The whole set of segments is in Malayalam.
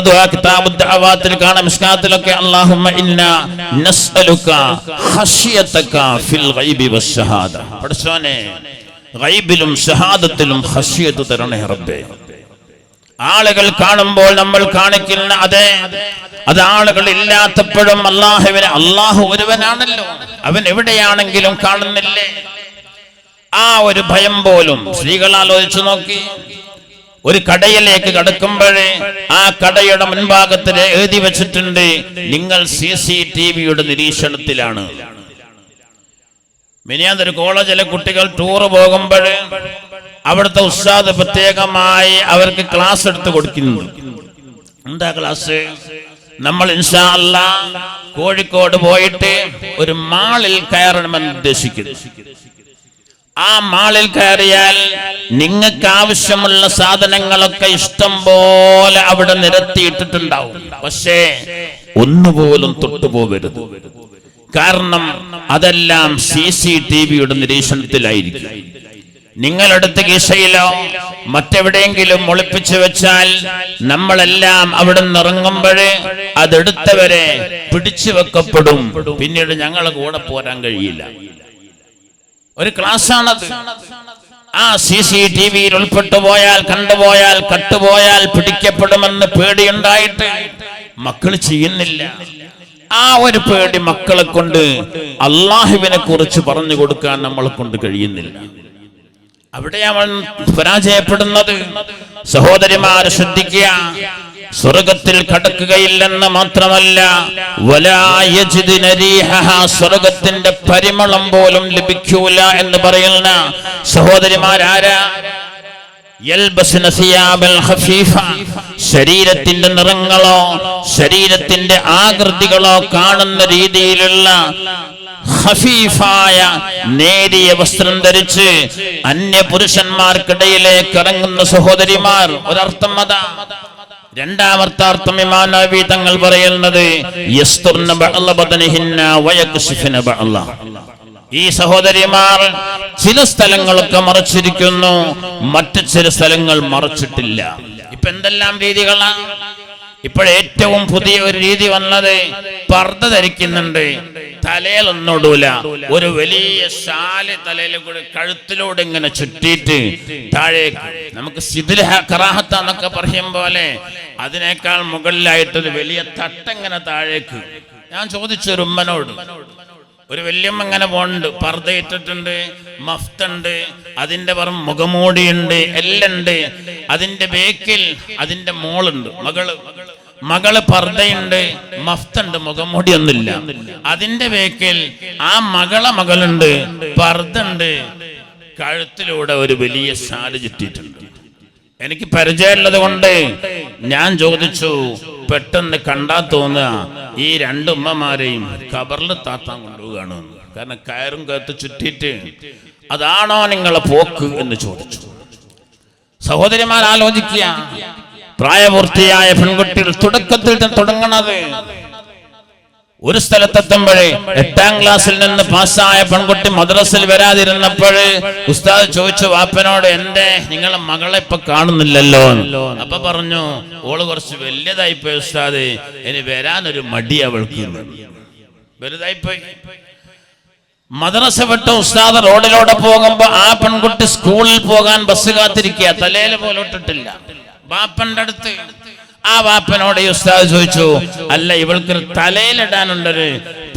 ദുആ കാണാം അല്ലാഹുമ്മ ഖശിയതക ഫിൽ ഗൈബി ഗൈബിലും ഖശിയത്ത് തരണേ റബ്ബേ. ആളുകൾ കാണുമ്പോൾ നമ്മൾ കാണിക്കുന്ന അതെ അത് ആളുകൾ ഇല്ലാത്തപ്പോഴും അള്ളാഹുവിനെ അള്ളാഹു ഒരുവനാണല്ലോ. അവൻ എവിടെയാണെങ്കിലും കാണുന്നില്ലേ? ആ ഒരു ഭയം പോലും. സ്ത്രീകൾ ആലോചിച്ചു നോക്കി. ഒരു കടയിലേക്ക് കടക്കുമ്പോഴേ ആ കടയുടെ മുൻഭാഗത്തിൽ എഴുതി വെച്ചിട്ടുണ്ട് നിങ്ങൾ സി സി ടി വിയുടെ നിരീക്ഷണത്തിലാണ്. മിനിയാന്തൊരു കോളേജിലെ കുട്ടികൾ ടൂർ പോകുമ്പോൾ അവിടുത്തെ ഉസ്താദ് പ്രത്യേകമായി അവർക്ക് ക്ലാസ് എടുത്ത് കൊടുക്കുന്നു. എന്താ ക്ലാസ് നമ്മൾ ഇൻഷാല്ല കോഴിക്കോട് പോയിട്ട് ഒരു മാളിൽ കയറണമെന്ന് ഉദ്ദേശിക്കുന്നു. ആ മാളിൽ കയറിയാൽ നിങ്ങൾക്ക് ആവശ്യമുള്ള സാധനങ്ങളൊക്കെ ഇഷ്ടം പോലെ അവിടെ നിരത്തിയിട്ടിട്ടുണ്ടാവും. പക്ഷേ ഒന്നുപോലും തൊട്ടുപോകരുത്. കാരണം അതെല്ലാം സി സി ടി വിയുടെ നിരീക്ഷണത്തിലായിരിക്കും. നിങ്ങളെടുത്ത് കീശയിലോ മറ്റെവിടെയെങ്കിലും ഒളിപ്പിച്ചു വെച്ചാൽ നമ്മളെല്ലാം അവിടെ നിന്ന് ഇറങ്ങുമ്പോഴേ അതെടുത്തവരെ പിടിച്ചു വെക്കപ്പെടും. പിന്നീട് ഞങ്ങൾ കൂടെ പോരാൻ കഴിയില്ല. ഒരു ക്ലാസ്സാണത്. ആ സി സി ടി വിയിൽ ഉൾപ്പെട്ടു പോയാൽ കണ്ടുപോയാൽ കട്ടുപോയാൽ പിടിക്കപ്പെടുമെന്ന് പേടിയുണ്ടായിട്ട് മക്കൾ ചെയ്യുന്നില്ല. ആ ഒരു പേടി മക്കളെ കൊണ്ട് അള്ളാഹുവിനെ കുറിച്ച് പറഞ്ഞു കൊടുക്കാൻ നമ്മളെ കൊണ്ട് കഴിയുന്നില്ല. അവിടെ അവൻ പരാജയപ്പെടുന്നത്. സഹോദരിമാരെ ശ്രദ്ധിക്കുക. സ്വർഗത്തിൽ കടക്കുകയില്ലെന്ന് മാത്രമല്ല സ്വർഗത്തിന്റെ പരിമളം പോലും ലഭിക്കൂല എന്ന് പറയുന്ന സഹോദരിമാരാരാ. ശരീരത്തിന്റെ നിറങ്ങളോ ശരീരത്തിന്റെ ആകൃതികളോ കാണുന്ന രീതിയിലുള്ള ഹഫീഫായ നേരിയ വസ്ത്രം ധരിച്ച് അന്യ പുരുഷന്മാർക്കിടയിലേക്ക് ഇറങ്ങുന്ന സഹോദരിമാർ ഒരർത്ഥം അതാ രണ്ടാമത്തെ ഇമാനവി തങ്ങൾ പറയുന്നത്. ഈ സഹോദരിമാർ ചില സ്ഥലങ്ങളൊക്കെ മറച്ചിരിക്കുന്നു മറ്റു ചില സ്ഥലങ്ങൾ മറച്ചിട്ടില്ല. ഇപ്പൊ എന്തെല്ലാം രീതികളാണ്? ഇപ്പോഴേറ്റവും പുതിയ ഒരു രീതി വന്നത് പർദ്ദ ധരിക്കുന്നുണ്ട്. തലയിലൊന്നിടൂല. ഒരു വലിയ ശാൽ തലയിൽ കൂടെ കഴുത്തിലൂടെ ഇങ്ങനെ ചുറ്റിയിട്ട് താഴേക്ക് നമുക്ക് കറാഹത്ത എന്നൊക്കെ പറയും പോലെ അതിനേക്കാൾ മുകളിലായിട്ടൊരു വലിയ തട്ടെങ്ങനെ താഴേക്ക്. ഞാൻ ചോദിച്ചു ഒരു ഉമ്മനോട് ഒരു വല്യമ്മ ഇങ്ങനെ പോണ്ട് പർദ്ദ ഇട്ടിട്ടുണ്ട് മഫ്തുണ്ട് അതിന്റെ പുറം മുഖമൂടിയുണ്ട് എല്ലുണ്ട് അതിന്റെ ബേക്കിൽ അതിന്റെ മോളുണ്ട് മകൾ മകൾ. പർദ്ദയുണ്ട് മഫ്തുണ്ട് മുഖമൂടിയൊന്നുമില്ല. അതിന്റെ വേക്കിൽ ആ മകളെ മകളുണ്ട് പർദ്ദുണ്ട്. കഴുത്തിലൂടെ ഒരു വലിയ ശാല ചുറ്റിയിട്ടുണ്ട്. എനിക്ക് പരിചയമുള്ളത് കൊണ്ട് ഞാൻ ചോദിച്ചു പെട്ടെന്ന് കണ്ടാ തോന്നുക ഈ രണ്ടുമ്മമാരെയും കബറിൽ താത്താൻ കൊണ്ടുപോവുകയാണ് കാരണം കയറും കയത്ത് ചുറ്റിയിട്ട് അതാണോ നിങ്ങളെ പോക്ക്? എന്ന് ചോദിച്ചു. സഹോദരിമാർ ആലോചിക്കുക. പ്രായപൂർത്തിയായ പെൺകുട്ടികൾ തുടക്കത്തിൽ തുടങ്ങണത്. ഒരു സ്ഥലത്തെത്തുമ്പോഴേ എട്ടാം ക്ലാസ്സിൽ നിന്ന് പാസ്സായ പെൺകുട്ടി മദ്രസിൽ വരാതിരുന്നപ്പോൾ ഉസ്താദ് ചോദിച്ചു വാപ്പനോട് എന്റെ നിങ്ങളെ മകളെ ഇപ്പൊ കാണുന്നില്ലല്ലോ. അപ്പൊ പറഞ്ഞു ഓൾ കുറച്ച് വലിയതായിപ്പോയി ഉസ്താദ്. ഇനി വരാനൊരു മടി അവൾക്ക്. എന്ന്." വലുതായിപ്പോയി. മദ്രസ വിട്ട് ഉസ്താദ് റോഡിലൂടെ പോകുമ്പോ ആ പെൺകുട്ടി സ്കൂളിൽ പോകാൻ ബസ് കാത്തിരിക്കുക. തലയിൽ പോലും ഇട്ടിട്ടില്ല. ബാപ്പന്റെ അടുത്ത് ആ വാപ്പനോട് ഉസ്താദ് ചോദിച്ചു അല്ല ഇവൾക്ക് തലയിലിടാനുള്ളൊരു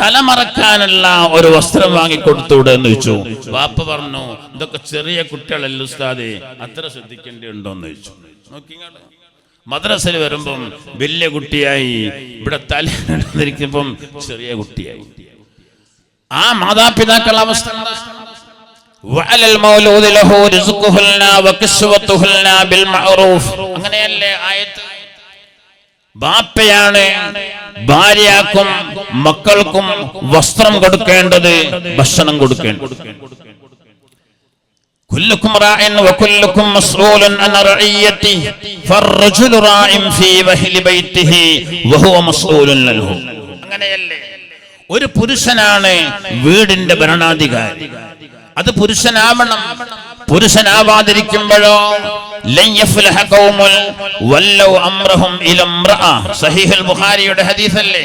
തലമറക്കാനുള്ള ഒരു വസ്ത്രം വാങ്ങിക്കൊടുത്തൂടെ എന്ന് ചോദിച്ചു. വാപ്പ പറഞ്ഞു ഇതൊക്കെ ചെറിയ കുട്ടികളല്ല ഉസ്താദെ അത്ര ശ്രദ്ധിക്കേണ്ടിയുണ്ടോ എന്ന് ചോദിച്ചു നോക്കിങ്ങാട് മദ്രസയിൽ വരുമ്പം വലിയ കുട്ടിയായി ഇവിടെ തലയിലിരിക്കുമ്പം ചെറിയ കുട്ടിയായി. ആ മാതാപിതാക്കളുടെ അവസ്ഥ? وعلى المولود له رزقهن وكسوتهن بالمعروف അങ്ങനെയല്ലേ ആയത്ത് ബാപ്പയാണ് ഭാര്യക്കും മക്കൾക്കും വസ്ത്രം കൊടുക്കേണ്ടത് ഭക്ഷണം കൊടുക്കേണ്ടത് كلكم راع وكلكم مسؤول عن رعيته فالرجل راع في وهل بيته وهو مسؤول عنه അങ്ങനെയല്ലേ ഒരു പുരുഷനാണ് വീടിന്റെ ഭരണാധികാരി അത് പുരുഷനാവണം. പുരുഷനാവാതിരിക്കുമ്പോഴോ. ബുഖാരിയുടെ ഹദീസല്ലേ?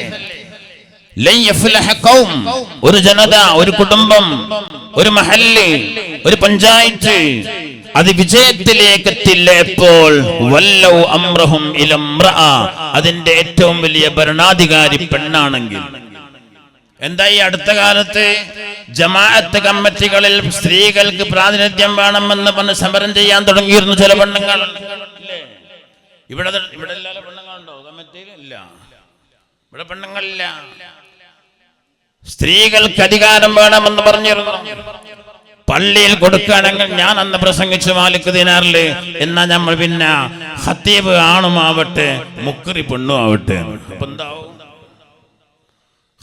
ഒരു ജനത ഒരു കുടുംബം ഒരു മഹല്ല് ഒരു പഞ്ചായത്ത് അത് വിജയത്തിലേക്ക് എപ്പോൾ വല്ലൗ അംറഹും ഇല അതിന്റെ ഏറ്റവും വലിയ ഭരണാധികാരി പെണ്ണാണെങ്കിൽ. എന്താ ഈ അടുത്ത കാലത്ത് ജമാഅത്ത് കമ്മിറ്റികളിൽ സ്ത്രീകൾക്ക് പ്രാതിനിധ്യം വേണമെന്ന് പറഞ്ഞ് സമരം ചെയ്യാൻ തുടങ്ങിയിരുന്നു ചില പെണ്ണുങ്ങൾ? ഇവിടെ ഇവിടെ പെണ്ണുങ്ങളുണ്ടോ കമ്മിറ്റിയിൽ ഇല്ല. ഇവിടെ പെണ്ണുങ്ങളില്ല സ്ത്രീകൾക്ക് അധികാരം വേണമെന്ന് പറഞ്ഞിരുന്നു. പള്ളിയിൽ കൊടുക്കുകയാണെങ്കിൽ ഞാൻ അന്ന് പ്രസംഗിച്ചു മാലിക് ദിനാറിൽ എന്നാ നമ്മൾ പിന്നെ ഹത്തീബ് ആണുമാവട്ടെ മുക്കറി പെണ്ണുമാവട്ടെ. എന്താവും?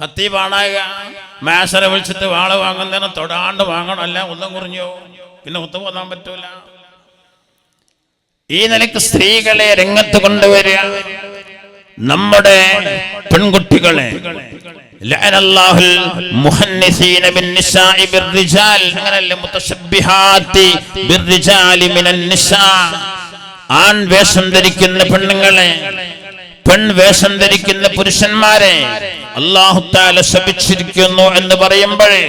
ഹത്തീബാണായ മേശര വിളിച്ചിട്ട് വാള വാങ്ങുന്നതിന് തൊടാണ്ട് വാങ്ങണം. അല്ല ഒന്നും കുറഞ്ഞോ. പിന്നെ ഒത്തു പോകാൻ പറ്റൂല. ഈ നിലയ്ക്ക് സ്ത്രീകളെ രംഗത്ത് കൊണ്ടുവരിക. നമ്മുടെ പെൺകുട്ടികളെ. ആൺ വേഷം ധരിക്കുന്ന പെണ്ണുങ്ങളെ പെൺ വേഷം ധരിക്കുന്ന പുരുഷന്മാരെ അള്ളാഹുത്താല ശപിച്ചിരിക്കുന്നു എന്ന് പറയുമ്പോഴേ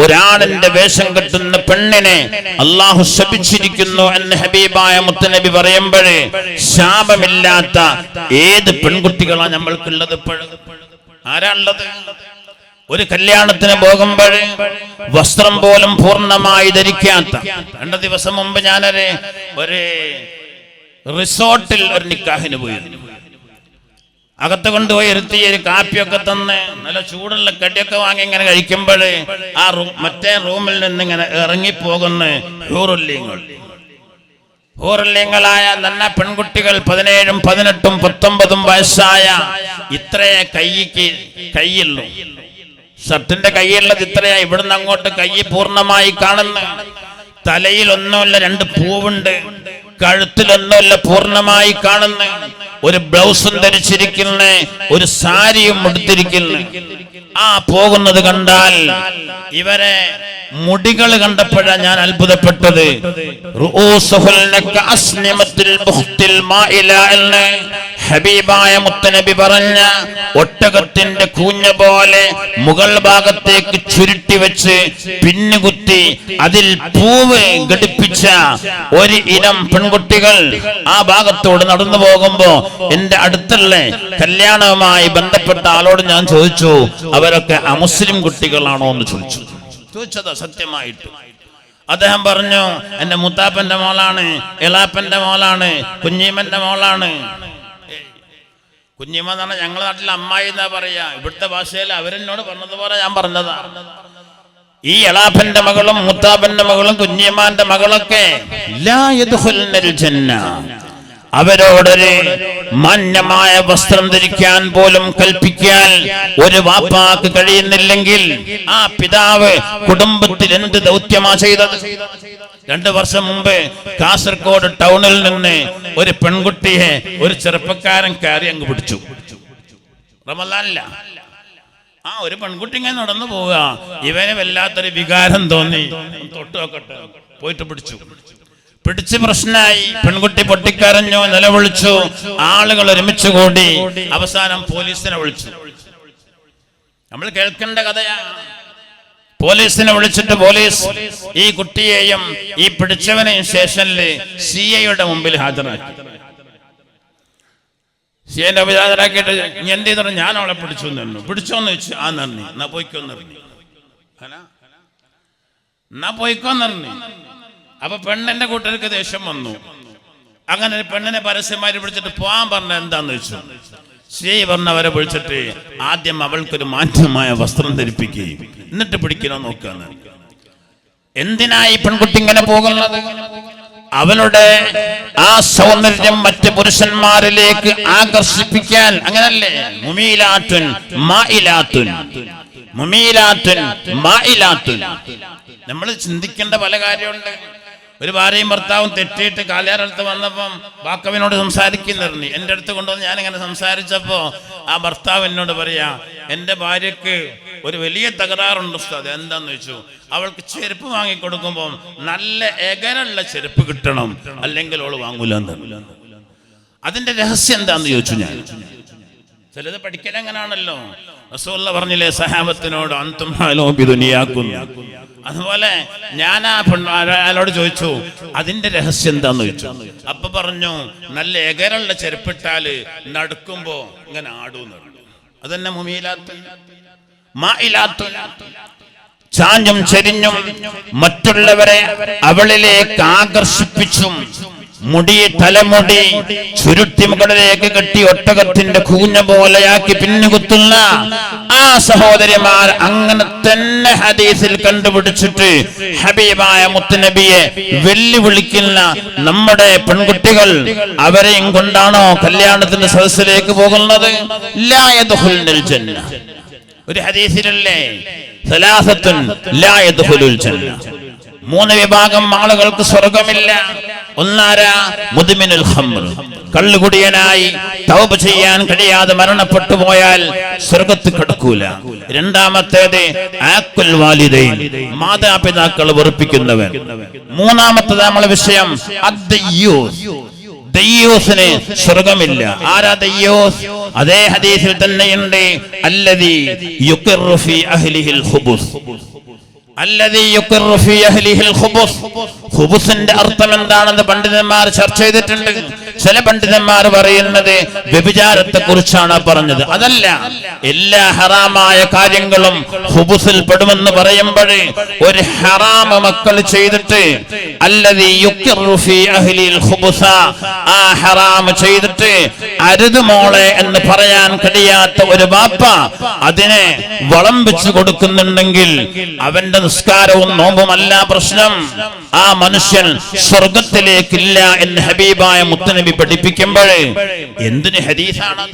ഒരാണിന്റെ വേഷം കെട്ടുന്ന പെണ്ണിനെ അള്ളാഹു ശപിച്ചിരിക്കുന്നു എന്ന് ഹബീബായ മുത്തനബി പറയുമ്പോൾ ശാപമില്ലാത്ത ഏത് പെൺകുട്ടികളാണ് നമ്മൾക്കുള്ളത് ആരാണുള്ളത് ഒരു കല്യാണത്തിന് പോകുമ്പോൾ വസ്ത്രം പോലും പൂർണമായി ധരിക്കാത്ത രണ്ട് ദിവസം മുമ്പ് ഞാനൊരു ഒരു റിസോർട്ടിൽ ഒരു നിക്കാഹിന് പോയിരുന്നു. അകത്ത് കൊണ്ടുപോയി ഇരുത്തി ഒരു കാപ്പിയൊക്കെ തന്ന് നല്ല ചൂടുള്ള കടിയൊക്കെ വാങ്ങി ഇങ്ങനെ കഴിക്കുമ്പോൾ ആ റൂം മറ്റേ റൂമിൽ നിന്ന് ഇങ്ങനെ ഇറങ്ങിപ്പോകുന്ന ഹൂറുല്യങ്ങൾ ഹൂറുല്യങ്ങളായ നല്ല പെൺകുട്ടികൾ പതിനേഴും പതിനെട്ടും പത്തൊമ്പതും വയസ്സായ ഇത്രയെ കൈക്ക് കൈയുള്ളൂ. ഷർട്ടിന്റെ കൈയുള്ളത് ചിത്രയാ. ഇവിടുന്ന് അങ്ങോട്ട് കൈ പൂർണമായി കാണുന്ന തലയിൽ ഒന്നുമില്ല രണ്ട് പൂവുണ്ട്. കഴുത്തിലൊന്നുമില്ല പൂർണമായി കാണുന്ന ഒരു ബ്ലൗസും ധരിച്ചിരിക്കുന്ന ഒരു സാരിയും മുടുത്തിരിക്കുന്നു ആ പോകുന്നത് കണ്ടാൽ ഇവരെ മുടികൾ കണ്ടപ്പോഴാണ് ഞാൻ അത്ഭുതപ്പെട്ടത്. ഹബീബായ മുത്തനബി പറഞ്ഞ ഒട്ടകത്തിന്റെ കൂഞ്ഞ പോലെ മുകൾ ഭാഗത്തേക്ക് ചുരുട്ടി വെച്ച് പിന്നുകുത്തി അതിൽ പൂവ് ഘടിപ്പിച്ച ഒരു ഇനം പെൺകുട്ടികൾ ആ ഭാഗത്തോട് നടന്നു പോകുമ്പോ എന്റെ അടുത്തുള്ള കല്യാണവുമായി ബന്ധപ്പെട്ട ആളോട് ഞാൻ ചോദിച്ചു അവരൊക്കെ അമുസ്ലിം കുട്ടികളാണോ? എന്ന് ചോദിച്ചു. ചോദിച്ചതാ സത്യമായിട്ട്. അദ്ദേഹം പറഞ്ഞു എന്റെ മുത്താപ്പന്റെ മോളാണ് എളാപ്പന്റെ മോളാണ് കുഞ്ഞീമന്റെ മോളാണ്. കുഞ്ഞിമ്മ എന്ന് പറഞ്ഞാൽ ഞങ്ങളുടെ നാട്ടിലെ അമ്മായി എന്നാ പറയാ ഇവിടുത്തെ ഭാഷയിൽ അവരെന്നോട് പറഞ്ഞതുപോലെ ഞാൻ പറഞ്ഞതാ ഈ എളാപ്പന്റെ മകളും മുത്താപ്പന്റെ മകളും കുഞ്ഞിമാന്റെ മകളൊക്കെ. അവരോടൊരു മാന്യമായ വസ്ത്രം ധരിക്കാൻ പോലും കൽപ്പിക്കാൻ ഒരു വാപ്പാക്ക് കഴിയുന്നില്ലെങ്കിൽ ആ പിതാവ് കുടുംബത്തിൽ എന്ത് ദൗത്യമാ ചെയ്തത്? രണ്ടു വർഷം മുമ്പ് കാസർഗോഡ് ടൗണിൽ നിന്ന് ഒരു പെൺകുട്ടിയെ ഒരു ചെറുപ്പക്കാരൻ കയറി അങ്ങ് പിടിച്ചു. റമലാനില്ല ആ ഒരു പെൺകുട്ടി ഇങ്ങനെ നടന്നു പോവുക. ഇവന് വല്ലാത്തൊരു വികാരം തോന്നി. തൊട്ട് നോക്കട്ടെ പോയിട്ട് പിടിച്ചു. പിടിച്ച് പ്രശ്നമായി. പെൺകുട്ടി പൊട്ടിക്കരഞ്ഞു നിലവിളിച്ചു. ആളുകൾ ഒരുമിച്ച് കൂടി അവസാനം പോലീസിനെ വിളിച്ചു. നമ്മൾ കേൾക്കേണ്ട കഥയാ പോലീസിനെ വിളിച്ചിട്ട് പോലീസ് ഈ കുട്ടിയെയും ഈ പിടിച്ചവനെയും സ്റ്റേഷനിൽ സി ഐയുടെ മുമ്പിൽ ഹാജരാക്കി. സി ഐന്റെ ഹാജരാക്കിയിട്ട് "നീ എന്ത് ചെയ്തു ഞാൻ അവളെ പിടിച്ചു നിന്നു പിടിച്ചോന്ന് ചോദിച്ചു. ആ നന്ദി എന്നാ പോയിക്കോന്ന്? എന്നാ പോയിക്കോന്ന് പറഞ്ഞു. അപ്പൊ പെണ്ണിന്റെ കൂട്ടർക്ക് ദേഷ്യം വന്നു. അങ്ങനെ പെണ്ണിനെ പരസ്യമായി വിളിച്ചിട്ട് പോവാൻ പറഞ്ഞ എന്താന്ന് വെച്ചു? സ്ത്രീ പറഞ്ഞവരെ വിളിച്ചിട്ട് ആദ്യം അവൾക്കൊരു മാന്യമായ വസ്ത്രം ധരിപ്പിക്കുകയും എന്നിട്ട് പിടിക്കണോ നോക്കാന്ന്. എന്തിനായി പെൺകുട്ടി ഇങ്ങനെ പോകുന്നത്? അവളുടെ ആ സൗന്ദര്യം മറ്റ് പുരുഷന്മാരിലേക്ക് ആകർഷിപ്പിക്കാൻ. അങ്ങനല്ലേ? മുമീലാത്തുൻ മായിലാത്തുൻ മുമീലാത്തുൻ മായിലാത്തുൻ നമ്മൾ ചിന്തിക്കേണ്ട പല കാര്യമുണ്ട്. ഒരു ഭാര്യയും ഭർത്താവും തെറ്റിയിട്ട് കാലിയാറടുത്ത് വന്നപ്പം ബാക്കവിനോട് സംസാരിക്കുന്നിറങ്ങി എന്റെ അടുത്ത് കൊണ്ടുവന്ന് ഞാനിങ്ങനെ സംസാരിച്ചപ്പോ ആ ഭർത്താവ് എന്നോട് പറയാ എന്റെ ഭാര്യക്ക് ഒരു വലിയ തകരാറുണ്ട് ഉസ്താദ്. എന്താന്ന് വെച്ചു? അവൾക്ക് ചെരുപ്പ് വാങ്ങിക്കൊടുക്കുമ്പോൾ നല്ല എകനുള്ള ചെരുപ്പ് കിട്ടണം. അല്ലെങ്കിൽ അവൾ വാങ്ങൂല അതിന്റെ രഹസ്യം എന്താന്ന് ചോദിച്ചു ഞാൻ. ചിലത് പഠിക്കൽ എങ്ങനെയാണല്ലോ റസൂല്ല പറഞ്ഞില്ലേ സഹാബത്തിനോട് അന്തും ദുനിയാക്കുന്നു അതുപോലെ ഞാൻ ആ അയാളോട് ചോദിച്ചു അതിന്റെ രഹസ്യം എന്താന്ന് ചോദിച്ചു? അപ്പൊ പറഞ്ഞു നല്ല എകരുള്ള ചെരുപ്പിട്ടാൽ നടക്കുമ്പോ ഇങ്ങനെ ആടൂന്ന് പറഞ്ഞു. അതന്നെ മുമിയിലാത്ത മായിലാത്ത ചാഞ്ഞും ചെരിഞ്ഞും മറ്റുള്ളവരെ അവളിലേക്ക് ആകർഷിപ്പിച്ചും മുടി തലമുടി ചുരുട്ടി മുകളിലേക്ക് കെട്ടി ഒട്ടകത്തിന്റെ കൂഞ്ഞ പോലെയാക്കി പിന്നുകുത്തുന്ന ആ സഹോദരിമാർ അങ്ങനെ തന്നെ ഹദീസിൽ കണ്ടുപിടിച്ചിട്ട് ഹബീബായ മുത്തുനബിയെ വെല്ലുവിളിക്കുന്ന നമ്മുടെ പെൺകുട്ടികൾ അവരെയും കൊണ്ടാണോ കല്യാണത്തിന്റെ സദസ്സിലേക്ക് പോകുന്നത്? ഒരു ഹദീസിലല്ലേ? മൂന്ന് വിഭാഗം ആളുകൾക്ക് സ്വർഗമില്ല. ഒന്നാരാ മുതുമിനുൽ ഖംർ കള്ളുകുടിയനായി തൗബ ചെയ്യാൻ കഴിയാതെ മരണപ്പെട്ടു പോയാൽ സ്വർഗത്ത് കിടക്കൂല. രണ്ടാമത്തേത് ആക്കുൽ വാലിദൈൻ മാതാപിതാക്കൾ വെറുപ്പിക്കുന്നവൻ. മൂന്നാമത്തേത് നമ്മളെ വിഷയം അദ്ദയ്യൂസ്. ദയ്യൂസിന് സ്വർഗമില്ല. ആരാ ദയ്യൂസ്? അതേ ഹദീസിൽ തന്നെയുണ്ട്. അല്ലദീ യുഖിറു ഫീ അഹ്ലിഹിൽ ഖുബുസ്. ഖുബുസിന്റെ അർത്ഥം എന്താണെന്ന് പണ്ഡിതന്മാർ ചർച്ച ചെയ്തിട്ടുണ്ട്. ചില പണ്ഡിതന്മാർ പറയുന്നത് വ്യഭിചാരത്തെ കുറിച്ചാണ് പറഞ്ഞത്. അതല്ല എല്ലാ ഹറാമായ കാര്യങ്ങളും ഹുബുസിൽ പെടുമെന്ന് പറയുമ്പോൾ ഒരു ഹറാമ മക്കൾ ചെയ്തിട്ട് ആ ഹറാം ചെയ്തിട്ട് അരുത് മോളെ എന്ന് പറയാൻ കഴിയാത്ത ഒരു ബാപ്പ അതിനെ വളം വെച്ചു കൊടുക്കുന്നുണ്ടെങ്കിൽ അവന്റെ നിസ്കാരവും നോമ്പുമല്ല പ്രശ്നം. ആ മനുഷ്യൻ സ്വർഗത്തിലേക്കില്ല എന്ന് ഹബീബായ മുത്തനബി പഠിപ്പിക്കുമ്പോൾ എന്തിന് ഹദീസാണ്